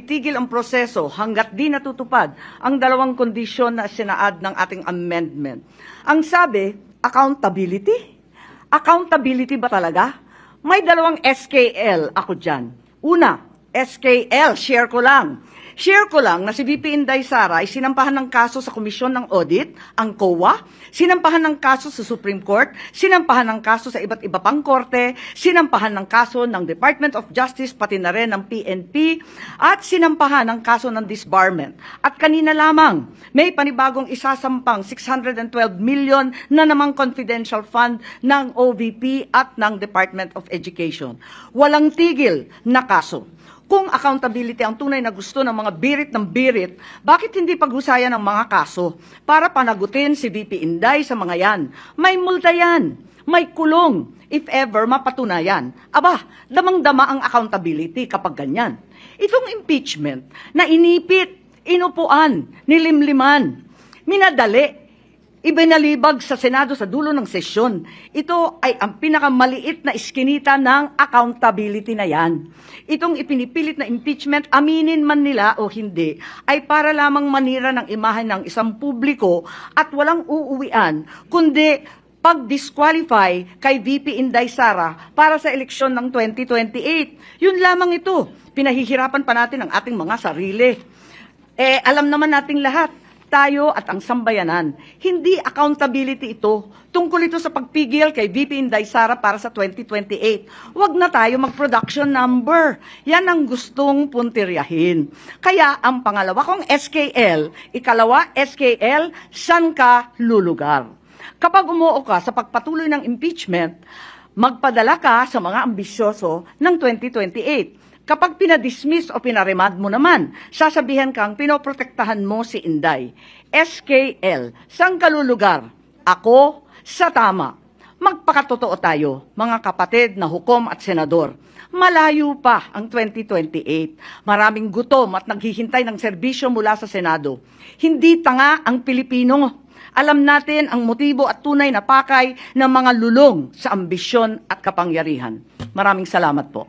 ititigil ang proseso hanggat di natutupad ang dalawang kondisyon na sinaad ng ating amendment. Ang sabi, accountability? Accountability ba talaga? May dalawang SKL ako dyan. Una, SKL, share ko lang. Share ko lang na si VP Inday Sara ay sinampahan ng kaso sa Komisyon ng Audit, ang COA, sinampahan ng kaso sa Supreme Court, sinampahan ng kaso sa iba't iba pang korte, sinampahan ng kaso ng Department of Justice, pati na rin ng PNP, at sinampahan ng kaso ng disbarment. At kanina lamang, may panibagong isasampang 612 million na namang confidential fund ng OVP at ng Department of Education. Walang tigil na kaso. Kung accountability ang tunay na gusto ng mga birit ng birit, bakit hindi paghusayan ang mga kaso para panagutin si VP Inday sa mga yan? May multa yan, may kulong, if ever mapatunayan. Aba, damang-dama ang accountability kapag ganyan. Itong impeachment na inipit, inupuan, nilimliman, minadali, ibinalibag sa Senado sa dulo ng sesyon. Ito ay ang pinakamaliit na iskinita ng accountability na yan. Itong ipinipilit na impeachment, aminin man nila o hindi, ay para lamang manira ng imahe ng isang publiko at walang uuwian, kundi pag-disqualify kay VP Inday Sara para sa eleksyon ng 2028. Yun lamang ito. Pinahihirapan pa natin ang ating mga sarili. Eh, alam naman nating lahat, tayo at ang sambayanan. Hindi accountability ito. Tungkol ito sa pagpigil kay VP Inday Sara para sa 2028. Huwag na tayo mag-production number. Yan ang gustong puntiryahin. Kaya ang pangalawa kong SKL, ikalawa SKL, saan ka lulugar? Kapag umuo ka sa pagpatuloy ng impeachment, magpadala ka sa mga ambisyoso ng 2028. Kapag pinadismiss o pinaremad mo naman, sasabihan kang pinoprotektahan mo si Inday. SKL, saan ka lulugar? Ako, sa tama. Magpakatotoo tayo, mga kapatid na hukom at senador. Malayo pa ang 2028. Maraming gutom at naghihintay ng serbisyo mula sa Senado. Hindi tanga ang Pilipino. Alam natin ang motibo at tunay na pakay ng mga lulong sa ambisyon at kapangyarihan. Maraming salamat po.